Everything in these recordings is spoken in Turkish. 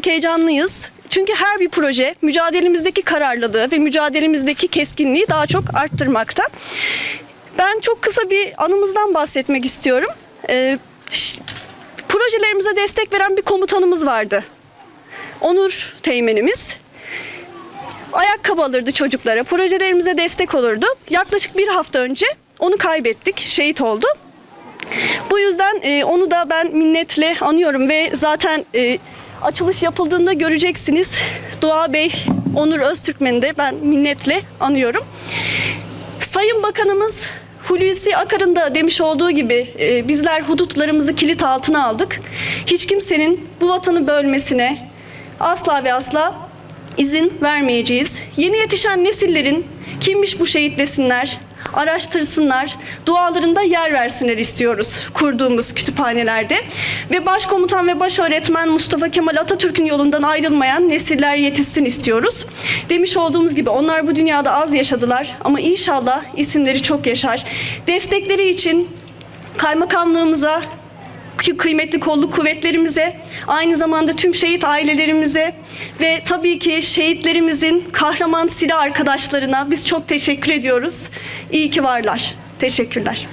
çok heyecanlıyız. Çünkü her bir proje mücadelemizdeki kararlılığı ve mücadelemizdeki keskinliği daha çok arttırmakta. Ben çok kısa bir anımızdan bahsetmek istiyorum. Ee, projelerimize destek veren bir komutanımız vardı. Onur Teğmenimiz. Ayakkabı alırdı çocuklara, projelerimize destek olurdu. Yaklaşık bir hafta önce onu kaybettik, şehit oldu. Bu yüzden e, onu da ben minnetle anıyorum ve zaten e, açılış yapıldığında göreceksiniz. Doğa Bey, Onur Öztürkmen'i de ben minnetle anıyorum. Sayın Bakanımız Hulusi Akar'ın da demiş olduğu gibi e, bizler hudutlarımızı kilit altına aldık. Hiç kimsenin bu vatanı bölmesine asla ve asla izin vermeyeceğiz. Yeni yetişen nesillerin kimmiş bu şehit desinler, araştırsınlar, dualarında yer versinler istiyoruz kurduğumuz kütüphanelerde. Ve başkomutan ve baş öğretmen Mustafa Kemal Atatürk'ün yolundan ayrılmayan nesiller yetişsin istiyoruz. Demiş olduğumuz gibi onlar bu dünyada az yaşadılar ama inşallah isimleri çok yaşar. Destekleri için kaymakamlığımıza, kıymetli kolluk kuvvetlerimize, aynı zamanda tüm şehit ailelerimize ve tabii ki şehitlerimizin kahraman silah arkadaşlarına biz çok teşekkür ediyoruz. İyi ki varlar. Teşekkürler.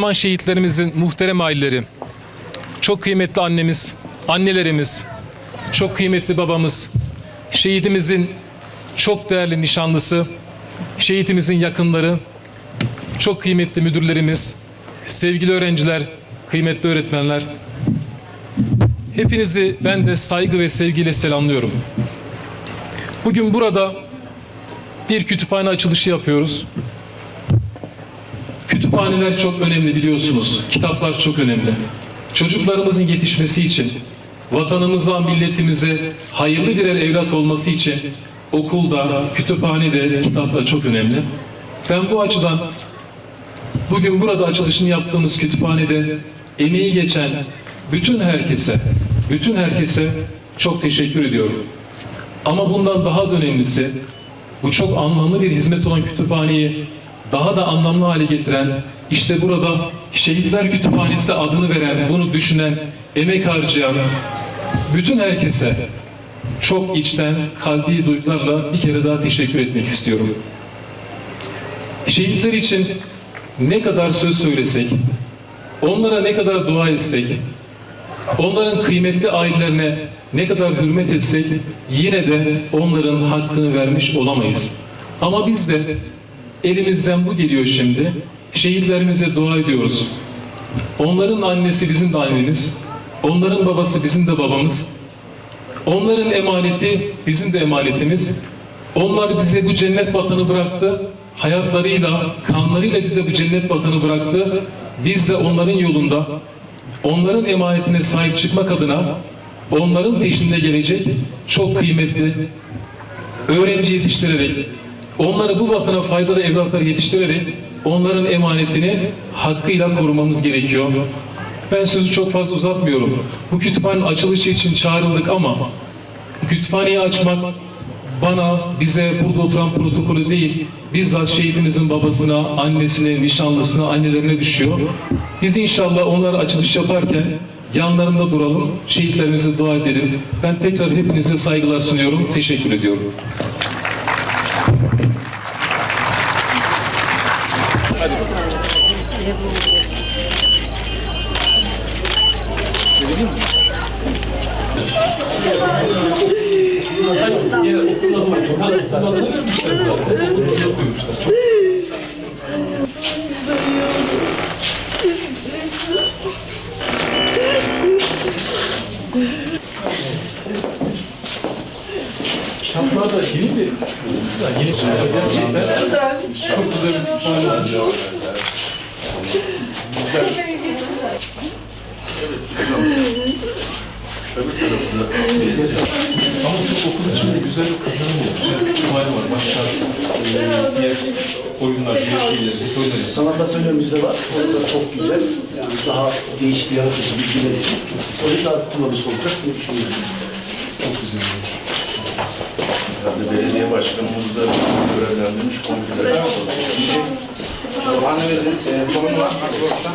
Kahraman şehitlerimizin muhterem aileleri, çok kıymetli annemiz, annelerimiz, çok kıymetli babamız, şehidimizin çok değerli nişanlısı, şehitimizin yakınları, çok kıymetli müdürlerimiz, sevgili öğrenciler, kıymetli öğretmenler, hepinizi ben de saygı ve sevgiyle selamlıyorum. Bugün burada bir kütüphane açılışı yapıyoruz. Kütüphaneler çok önemli biliyorsunuz. Kitaplar çok önemli. Çocuklarımızın yetişmesi için, vatanımıza, milletimize hayırlı birer evlat olması için okulda, kütüphanede, kitapta çok önemli. Ben bu açıdan bugün burada açılışını yaptığımız kütüphanede emeği geçen bütün herkese, bütün herkese çok teşekkür ediyorum. Ama bundan daha da önemlisi bu çok anlamlı bir hizmet olan kütüphaneyi daha da anlamlı hale getiren, işte burada Şehitler Kütüphanesi adını veren, bunu düşünen, emek harcayan bütün herkese çok içten, kalbi duygularla bir kere daha teşekkür etmek istiyorum. Şehitler için ne kadar söz söylesek, onlara ne kadar dua etsek, onların kıymetli ailelerine ne kadar hürmet etsek yine de onların hakkını vermiş olamayız. Ama biz de elimizden bu geliyor şimdi. Şehitlerimize dua ediyoruz. Onların annesi bizim de annemiz. Onların babası bizim de babamız. Onların emaneti bizim de emanetimiz. Onlar bize bu cennet vatanı bıraktı. Hayatlarıyla, kanlarıyla bize bu cennet vatanı bıraktı. Biz de onların yolunda, onların emanetine sahip çıkmak adına onların peşinde gelecek çok kıymetli öğrenci yetiştirerek, onları bu vatana faydalı evlatlar yetiştirerek onların emanetini hakkıyla korumamız gerekiyor. Ben sözü çok fazla uzatmıyorum. Bu kütüphanenin açılışı için çağrıldık ama kütüphaneyi açmak bana, bize burada oturan protokolü değil, bizzat şehidimizin babasına, annesine, nişanlısına, annelerine düşüyor. Biz inşallah onlara açılış yaparken yanlarında duralım, şehitlerimize dua edelim. Ben tekrar hepinize saygılar sunuyorum, teşekkür ediyorum. Yine okulda. Çok okulda vermişler zaten. Okulda koymuşlar. Çok Kitaplar da yeni bir, ya yeni şeyler gerçekten çok güzel bir kütüphane var. Ama çok okul içinde güzel bir kazanım olmuş. Yani kütüphane var, başka e, diğer oyunlar, diğer şeyler, oyunlar. Sanat atölyemiz de var. Orada çok güzel. Yani daha değişik yaratıcı bilgiler için çok çocuklar kullanışlı olacak diye düşünüyorum. Çok güzel olmuş. Herhalde belediye başkanımız da görevlendirmiş kombiler. Annemizin e, torunu var nasıl olsa.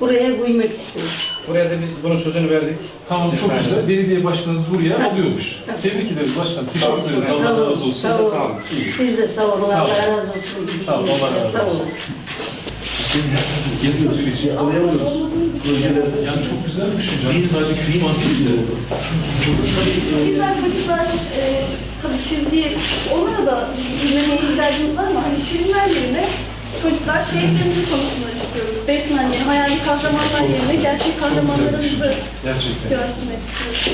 Buraya koymak istiyorum. Buraya da biz bunun sözünü verdik. Tamam Siz çok güzel. Belediye başkanınız buraya alıyormuş. Tebrik ederiz başkan. Teşekkür ederiz. Allah razı olsun. Sağ olun. Sağ olun. İyi. Siz de sağ olun. Sağ olun. Allah razı olsun. Sağ olun, Allah razı Sağ olsun. olun. Gezin bir şey. Projeleri Yani çok güzel bir düşünce. Hani sadece kütüphane çok iyi. Bizler çocuklar e, tabii çizgi onlara da izlemeye ihtiyacımız var ama hani şirinler yerine çocuklar şehitlerimizi tanısınlar istiyoruz. Batman'leri, hayali kahramanlar yerine gerçek kahramanlarımızı Gerçekten. görsünler istiyoruz.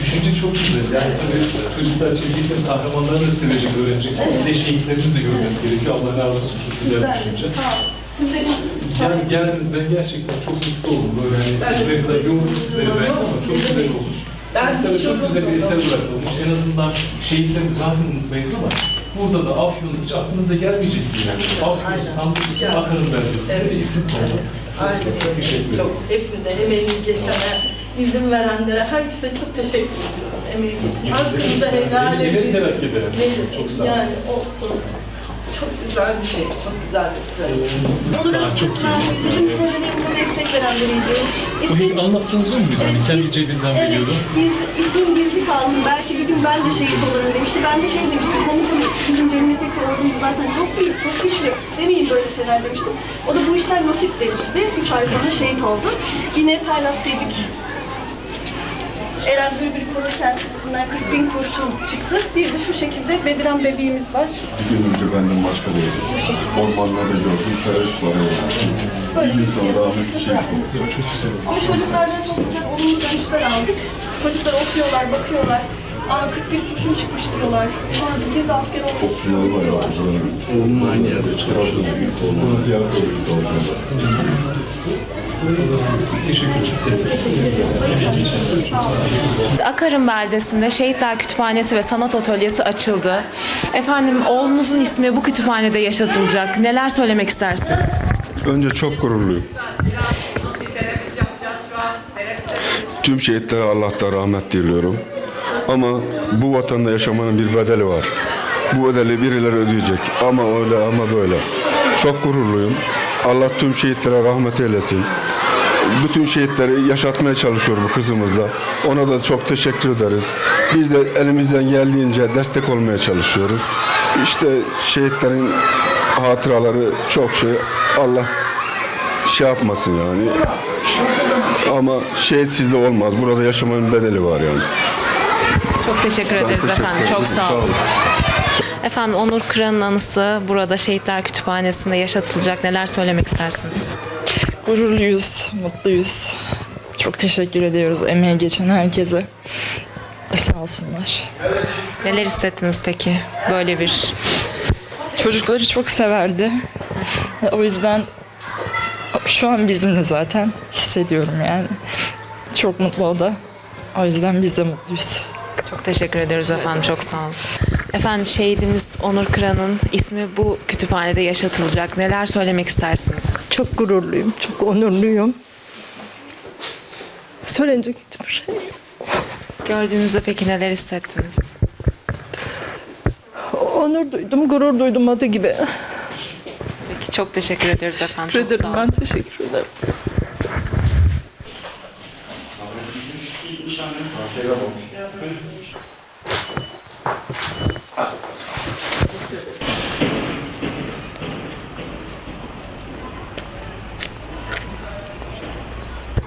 Düşünce çok güzel. Yani tabii çocuklar çizgi film kahramanlarını da sevecek, öğrenecek. Bir de şehitlerimiz de görmesi gerekiyor. Allah razı olsun. Çok güzel bir düşünce. Sağ olun. Sizlerin Yani geldiniz ben gerçekten çok mutlu oldum. Böyle hani ne kadar yoğun sizleri ben ama çok güzel olmuş. Tabii çok güzel bir eser bırakılmış. En azından şehitlerimiz zaten unutmayız ama burada da Afyon'un hiç aklınıza gelmeyecek bir yer. Afyon, Sandıklısı, Akar'ın beldesinde bir isim oldu. Çok, çok, çok teşekkür Çok ederiz. hepinize, emeğini geçene, izin verenlere, herkese çok teşekkür ediyorum. Emeği geçene. Hakkınızda helal edin. terakki ederim. Ne- Çok sağ olun. Yani olsun. Çok güzel bir şey, çok güzel bir proje. Onur çok Öztürkmen iyi. bizim projelerimize destek veren biriydi. Bu İsmi, ilk anlattığınız o muydu? Hani kendi cebinden evet, biliyorum. gizli, ismim gizli kalsın. Belki gün ben de şehit olurum demişti. Ben de şey demiştim. Komutanım bizim cennetteki ordumuz zaten çok büyük, çok güçlü. Demeyin böyle şeyler demiştim. O da bu işler nasip demişti. Üç ay sonra şehit oldu. Yine Ferhat dedik. Eren Bülbül korurken üstünden 40 bin kurşun çıktı. Bir de şu şekilde Bediran bebeğimiz var. Bir gün önce benden başka da yok. Ormanlarda gördüm, suları oldu. Bir gün sonra Ahmet bir şey oldu. Çok güzel. Ama çocuklardan çok güzel olumlu dönüşler aldık. Çocuklar okuyorlar, bakıyorlar. Aa 41 kurşun çıkmış diyorlar. Sonra biz de asker olmak istiyoruz diyorlar. aynı yerde çıkarttı. Onu ziyaret ettik orada. Teşekkür ederim. Siz de. Emeği için. Çok sağ olun. Akarım beldesinde Şehitler Kütüphanesi ve Sanat Atölyesi açıldı. Efendim oğlunuzun ismi bu kütüphanede yaşatılacak. Neler söylemek istersiniz? Önce çok gururluyum. Tüm şehitlere Allah'tan rahmet diliyorum. Ama bu vatanda yaşamanın bir bedeli var. Bu bedeli birileri ödeyecek. Ama öyle ama böyle. Çok gururluyum. Allah tüm şehitlere rahmet eylesin. Bütün şehitleri yaşatmaya çalışıyor bu kızımızla. Ona da çok teşekkür ederiz. Biz de elimizden geldiğince destek olmaya çalışıyoruz. İşte şehitlerin hatıraları çok şey. Allah şey yapmasın yani. Ama şehitsiz de olmaz. Burada yaşamanın bedeli var yani. Çok teşekkür ederiz teşekkür efendim. ederim. Çok sağ olun. Efendim Onur Kıran'ın anısı burada Şehitler Kütüphanesi'nde yaşatılacak. Neler söylemek istersiniz? Gururluyuz, mutluyuz. Çok teşekkür ediyoruz emeği geçen herkese. Sağ olsunlar. Neler hissettiniz peki böyle bir Çocukları çok severdi. O yüzden şu an bizimle zaten hissediyorum yani. Çok mutlu o da. O yüzden biz de mutluyuz. Çok teşekkür ediyoruz efendim. Çok sağ olun. Efendim şehidimiz Onur Kıran'ın ismi bu kütüphanede yaşatılacak. Neler söylemek istersiniz? Çok gururluyum, çok onurluyum. Söylenecek hiçbir şey yok. Gördüğünüzde peki neler hissettiniz? Onur duydum, gurur duydum adı gibi. Peki çok teşekkür ediyoruz efendim. Teşekkür Çok ederim, sağ olun. ben teşekkür ederim.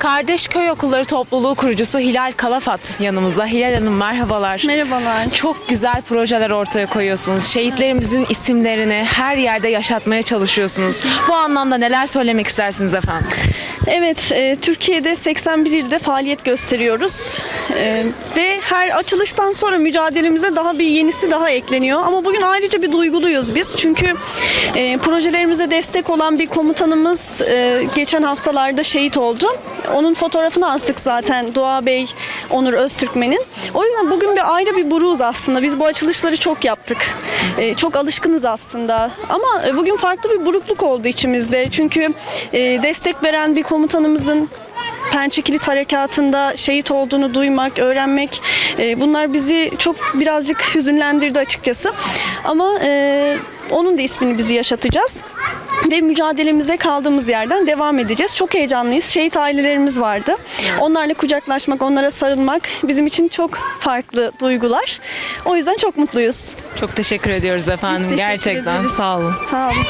Kardeş Köy Okulları Topluluğu kurucusu Hilal Kalafat yanımızda. Hilal Hanım merhabalar. Merhabalar. Çok güzel projeler ortaya koyuyorsunuz. Şehitlerimizin isimlerini her yerde yaşatmaya çalışıyorsunuz. Bu anlamda neler söylemek istersiniz efendim? Evet, e, Türkiye'de 81 ilde faaliyet gösteriyoruz. E, ve her açılıştan sonra mücadelemize daha bir yenisi daha ekleniyor. Ama bugün ayrıca bir duyguluyuz biz. Çünkü e, projelerimize destek olan bir komutanımız e, geçen haftalarda şehit oldu. Onun fotoğrafını astık zaten Doğa Bey, Onur Öztürkmen'in. O yüzden bugün bir ayrı bir buruz aslında. Biz bu açılışları çok yaptık. E, çok alışkınız aslında. Ama e, bugün farklı bir burukluk oldu içimizde. Çünkü e, destek veren bir komutanımızın Pençe Kilit Harekatı'nda şehit olduğunu duymak, öğrenmek e, bunlar bizi çok birazcık hüzünlendirdi açıkçası. Ama e, onun da ismini bizi yaşatacağız. Ve mücadelemize kaldığımız yerden devam edeceğiz. Çok heyecanlıyız. Şehit ailelerimiz vardı. Onlarla kucaklaşmak, onlara sarılmak bizim için çok farklı duygular. O yüzden çok mutluyuz. Çok teşekkür ediyoruz efendim. teşekkür Gerçekten ederiz. sağ olun. Sağ olun.